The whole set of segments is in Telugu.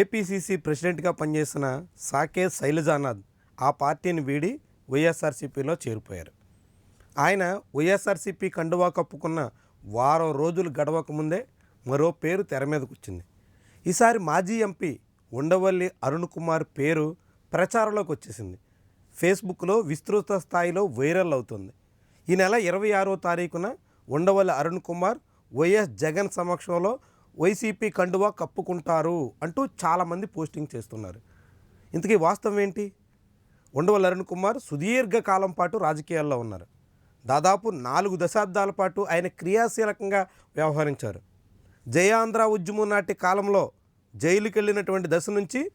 ఏపీసీసీ ప్రెసిడెంట్గా పనిచేసిన సాకే శైలజానాథ్ ఆ పార్టీని వీడి వైఎస్ఆర్సీపీలో చేరిపోయారు. ఆయన వైఎస్ఆర్సీపీ కండువా కప్పుకున్న వారం రోజులు గడవక ముందే మరో పేరు తెర మీదకు వచ్చింది. ఈసారి మాజీ ఎంపీ ఉండవల్లి అరుణ్ కుమార్ పేరు ప్రచారంలోకి వచ్చేసింది. ఫేస్బుక్లో విస్తృత స్థాయిలో వైరల్ అవుతుంది. ఈ నెల ఇరవై ఆరో తారీఖున ఉండవల్లి అరుణ్ కుమార్ వైఎస్ జగన్ సమక్షంలో వైసీపీ కండువా కప్పుకుంటారు అంటూ చాలామంది పోస్టింగ్ చేస్తున్నారు. ఇంతకీ వాస్తవం ఏంటి? ఉండవల్లి అరుణ్ కుమార్ సుదీర్ఘ కాలం పాటు రాజకీయాల్లో ఉన్నారు. దాదాపు నాలుగు దశాబ్దాల పాటు ఆయన క్రియాశీలకంగా వ్యవహరించారు. జయాంధ్ర ఉద్యమం నాటి కాలంలో జైలుకి వెళ్ళినటువంటి దశ నుంచి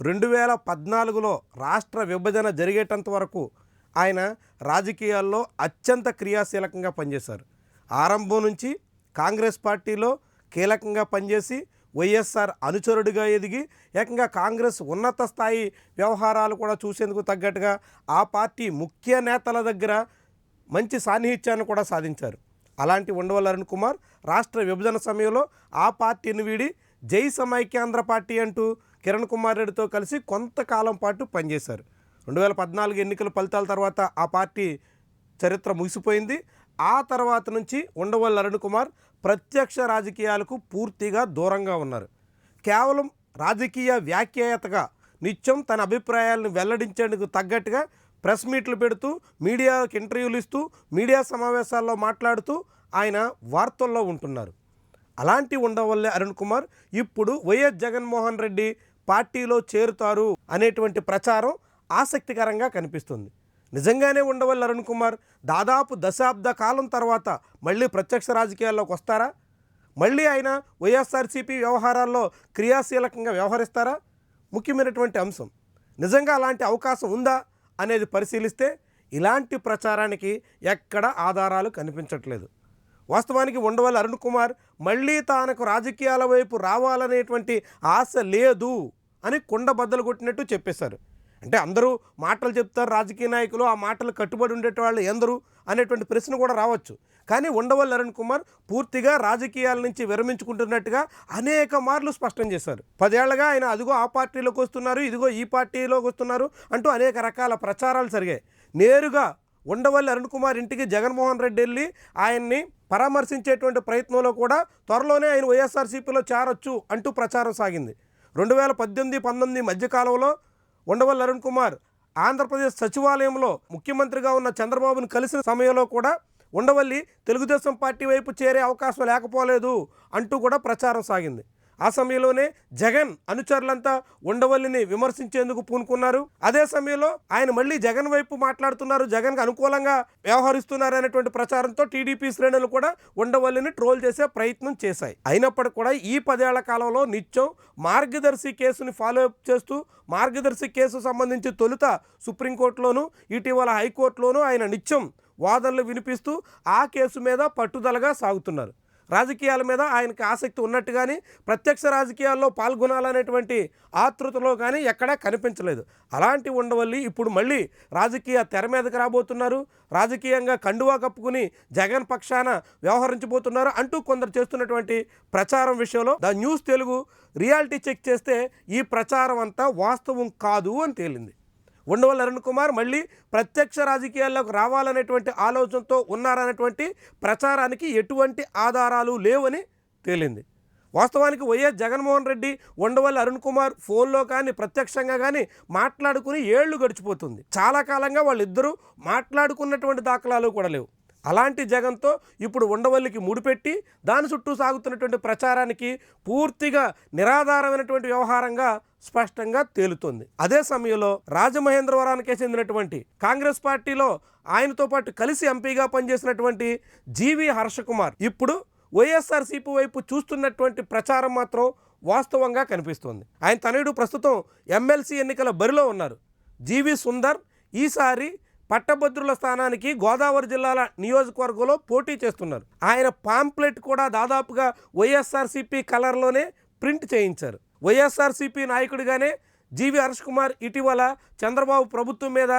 రెండు వేల పద్నాలుగులో రాష్ట్ర విభజన జరిగేటంత వరకు ఆయన రాజకీయాల్లో అత్యంత క్రియాశీలకంగా పనిచేశారు. ఆరంభం నుంచి కాంగ్రెస్ పార్టీలో కీలకంగా పనిచేసి వైఎస్ఆర్ అనుచరుడిగా ఎదిగి ఏకంగా కాంగ్రెస్ ఉన్నత స్థాయి వ్యవహారాలు కూడా చూసేందుకు తగ్గట్టుగా ఆ పార్టీ ముఖ్య నేతల దగ్గర మంచి సాన్నిహిత్యాన్ని కూడా సాధించారు. అలాంటి ఉండవల్లి అరుణ్ కుమార్ రాష్ట్ర విభజన సమయంలో ఆ పార్టీని వీడి జై సమైక్యాంధ్ర పార్టీ అంటూ కిరణ్ కుమార్ రెడ్డితో కలిసి కొంతకాలం పాటు పనిచేశారు. రెండు వేల పద్నాలుగు ఎన్నికల ఫలితాల తర్వాత ఆ పార్టీ చరిత్ర ముగిసిపోయింది. ఆ తర్వాత నుంచి ఉండవల్లి అరుణ్ కుమార్ ప్రత్యక్ష రాజకీయాలకు పూర్తిగా దూరంగా ఉన్నారు. కేవలం రాజకీయ వ్యాఖ్యాతగా నిత్యం తన అభిప్రాయాలను వెల్లడించేందుకు తగ్గట్టుగా ప్రెస్ మీట్లు పెడుతూ మీడియాకి ఇంటర్వ్యూలు ఇస్తూ మీడియా సమావేశాల్లో మాట్లాడుతూ ఆయన వార్తల్లో ఉంటున్నారు. అలాంటి ఉండవల్లే అరుణ్ కుమార్ ఇప్పుడు వైఎస్ జగన్మోహన్ రెడ్డి పార్టీలో చేరుతారు అనేటువంటి ప్రచారం ఆసక్తికరంగా కనిపిస్తుంది. నిజంగానే ఉండవల్లి అరుణ్ కుమార్? దాదాపు దశాబ్ద కాలం తర్వాత మళ్ళీ ప్రత్యక్ష రాజకీయాల్లోకి వస్తారా? మళ్ళీ ఆయన వైఎస్ఆర్సీపీ వ్యవహారాల్లో క్రియాశీలకంగా వ్యవహరిస్తారా? ముఖ్యమైనటువంటి అంశం నిజంగా అలాంటి అవకాశం ఉందా అనేది పరిశీలిస్తే ఇలాంటి ప్రచారానికి ఎక్కడ ఆధారాలు కనిపించట్లేదు. వాస్తవానికి ఉండవల్లి అరుణ్ కుమార్ మళ్ళీ తానకు రాజకీయాల వైపు రావాలనేటువంటి ఆశ లేదు అని కుండ బద్దలు కొట్టినట్టు చెప్పేశారు. అంటే అందరూ మాటలు చెప్తారు రాజకీయ నాయకులు ఆ మాటలు కట్టుబడి ఉండేటవాళ్ళు ఎందరు అనేటువంటి ప్రశ్న కూడా రావచ్చు. కానీ ఉండవల్లి అరుణ్ కుమార్ పూర్తిగా రాజకీయాల నుంచి విరమించుకుంటున్నట్టుగా అనేక మార్లు స్పష్టం చేశారు. పదేళ్ళుగా ఆయన అదిగో ఆ పార్టీలోకి వస్తున్నారు ఇదిగో ఈ పార్టీలోకి వస్తున్నారు అంటూ అనేక రకాల ప్రచారాలు జరిగాయి. నేరుగా ఉండవల్లి అరుణ్ కుమార్ ఇంటికి జగన్మోహన్ రెడ్డి వెళ్ళి ఆయన్ని పరామర్శించేటువంటి ప్రయత్నంలో కూడా త్వరలోనే ఆయన వైఎస్ఆర్సీపీలో చేరొచ్చు అంటూ ప్రచారం సాగింది. రెండు వేల పద్దెనిమిది పంతొమ్మిది మధ్యకాలంలో ఉండవల్లి అరుణ్ కుమార్ ఆంధ్రప్రదేశ్ సచివాలయంలో ముఖ్యమంత్రిగా ఉన్న చంద్రబాబును కలిసిన సమయంలో కూడా ఉండవల్లి తెలుగుదేశం పార్టీ వైపు చేరే అవకాశం లేకపోలేదు అంటూ కూడా ప్రచారం సాగింది. ఆ సమయంలోనే జగన్ అనుచరులంతా ఉండవల్లిని విమర్శించేందుకు పూనుకున్నారు. అదే సమయంలో ఆయన మళ్ళీ జగన్ వైపు మాట్లాడుతున్నారు. జగన్కు అనుకూలంగా వ్యవహరిస్తున్నారు అనేటువంటి ప్రచారంతో టీడీపీ శ్రేణులు కూడా ఉండవల్లిని ట్రోల్ చేసే ప్రయత్నం చేశాయి. అయినప్పటికీ కూడా ఈ పదేళ్ళ కాలంలో నిత్యం మార్గదర్శి కేసుని ఫాలో అప్ చేస్తూ మార్గదర్శి కేసు సంబంధించి తొలుత సుప్రీంకోర్టులోను ఇటీవల హైకోర్టులోనూ ఆయన నిత్యం వాదనలు వినిపిస్తూ ఆ కేసు మీద పట్టుదలగా సాగుతున్నారు. రాజకీయాల మీద ఆయనకి ఆసక్తి ఉన్నట్టు కానీ ప్రత్యక్ష రాజకీయాల్లో పాల్గొనాలనేటువంటి ఆతృతలో కానీ ఎక్కడా కనిపించలేదు. అలాంటి ఉండవల్లి ఇప్పుడు మళ్ళీ రాజకీయ తెర మీదకి రాబోతున్నారు. రాజకీయంగా కండువా కప్పుకుని జగన్ పక్షాన వ్యవహరించబోతున్నారు అంటూ కొందరు చేస్తున్నటువంటి ప్రచారం విషయంలో the news Telugu reality check చేస్తే ఈ ప్రచారం అంతా వాస్తవం కాదు అని తేలింది. ఉండవల్లి అరుణ్ కుమార్ మళ్ళీ ప్రత్యక్ష రాజకీయాల్లోకి రావాలనేటువంటి ఆలోచనతో ఉన్నారనేటువంటి ప్రచారానికి ఎటువంటి ఆధారాలు లేవని తేలింది. వాస్తవానికి వైఎస్ జగన్మోహన్ రెడ్డి ఉండవల్లి అరుణ్ కుమార్ ఫోన్లో కానీ ప్రత్యక్షంగా కానీ మాట్లాడుకుని ఏళ్ళు గడిచిపోతుంది. చాలా కాలంగా వాళ్ళిద్దరూ మాట్లాడుకున్నటువంటి దాఖలాలు కూడా లేవు. అలాంటి జగన్తో ఇప్పుడు ఉండవల్లికి ముడిపెట్టి దాని చుట్టూ సాగుతున్నటువంటి ప్రచారానికి పూర్తిగా నిరాధారమైనటువంటి వ్యవహారంగా స్పష్టంగా తేలుతోంది. అదే సమయంలో రాజమహేంద్రవరానికే చెందినటువంటి కాంగ్రెస్ పార్టీలో ఆయనతో పాటు కలిసి ఎంపీగా పనిచేసినటువంటి జీవి హర్షకుమార్ ఇప్పుడు వైఎస్ఆర్సీపీ వైపు చూస్తున్నటువంటి ప్రచారం మాత్రం వాస్తవంగా కనిపిస్తోంది. ఆయన తనయుడు ప్రస్తుతం ఎమ్మెల్సీ ఎన్నికల బరిలో ఉన్నారు. జీవి సుందర్ ఈసారి పట్టభద్రుల స్థానానికి గోదావరి జిల్లాల నియోజకవర్గంలో పోటీ చేస్తున్నారు. ఆయన పాంప్లెట్ కూడా దాదాపుగా వైఎస్ఆర్సీపీ కలర్లోనే ప్రింట్ చేయించారు. వైఎస్ఆర్సీపీ నాయకుడిగానే జీవి హర్ష్ కుమార్ ఇటీవల చంద్రబాబు ప్రభుత్వం మీద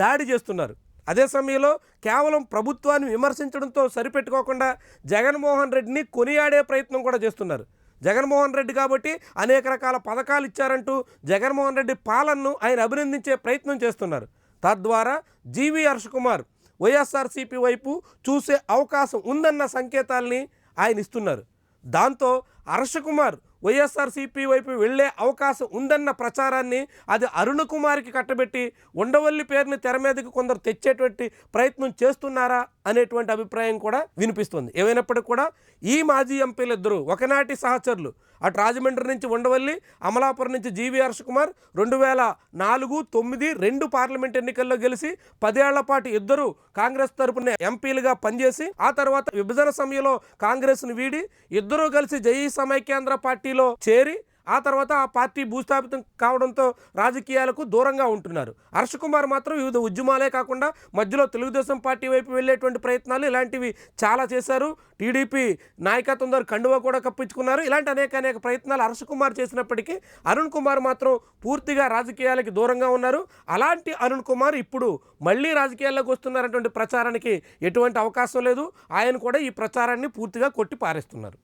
దాడి చేస్తున్నారు. అదే సమయంలో కేవలం ప్రభుత్వాన్ని విమర్శించడంతో సరిపెట్టుకోకుండా జగన్మోహన్ రెడ్డిని కొనియాడే ప్రయత్నం కూడా చేస్తున్నారు. జగన్మోహన్ రెడ్డి కాబట్టి అనేక రకాల పథకాలు ఇచ్చారంటూ జగన్మోహన్ రెడ్డి పాలనను ఆయన అభినందించే ప్రయత్నం చేస్తున్నారు. తద్వారా జీవి హర్ష కుమార్ వైఎస్ఆర్సీపీ వైపు చూసే అవకాశం ఉందన్న సంకేతాల్ని ఆయన ఇస్తున్నారు. దాంతో హర్ష కుమార్ వైఎస్ఆర్సీపీ వైపు వెళ్ళే అవకాశం ఉందన్న ప్రచారాన్ని అది అరుణ్ కుమార్కి కట్టబెట్టి ఉండవల్లి పేరుని తెర మీదకి కొందరు తెచ్చేటువంటి ప్రయత్నం చేస్తున్నారా అనేటువంటి అభిప్రాయం కూడా వినిపిస్తుంది. ఏమైనప్పటికీ కూడా ఈ మాజీ ఎంపీలు ఇద్దరు ఒకనాటి సహచరులు అటు రాజమండ్రి నుంచి ఉండవల్లి అమలాపురం నుంచి జీవి హర్ష్ కుమార్ రెండు వేల నాలుగు తొమ్మిది రెండు పార్లమెంట్ ఎన్నికల్లో గెలిచి పదేళ్ళ పాటు ఇద్దరు కాంగ్రెస్ తరపున ఎంపీలుగా పనిచేసి ఆ తర్వాత విభజన సమయంలో కాంగ్రెస్ను వీడి ఇద్దరూ కలిసి జై సమైక్యాంధ్ర పార్టీలో చేరి ఆ తర్వాత ఆ పార్టీ భూస్థాపితం కావడంతో రాజకీయాలకు దూరంగా ఉంటున్నారు. హర్ష కుమార్ మాత్రం వివిధ ఉద్యమాలే కాకుండా మధ్యలో తెలుగుదేశం పార్టీ వైపు వెళ్ళేటువంటి ప్రయత్నాలు ఇలాంటివి చాలా చేశారు. టీడీపీ నాయకత్వం ద్వారా కండువా కూడా కప్పించుకున్నారు. ఇలాంటి అనేక అనేక ప్రయత్నాలు హర్ష కుమార్ చేసినప్పటికీ అరుణ్ కుమార్ మాత్రం పూర్తిగా రాజకీయాలకి దూరంగా ఉన్నారు. అలాంటి అరుణ్ కుమార్ ఇప్పుడు మళ్ళీ రాజకీయాల్లోకి వస్తున్నారటువంటి ప్రచారానికి ఎటువంటి అవకాశం లేదు. ఆయన కూడా ఈ ప్రచారాన్ని పూర్తిగా కొట్టి పారేస్తున్నారు.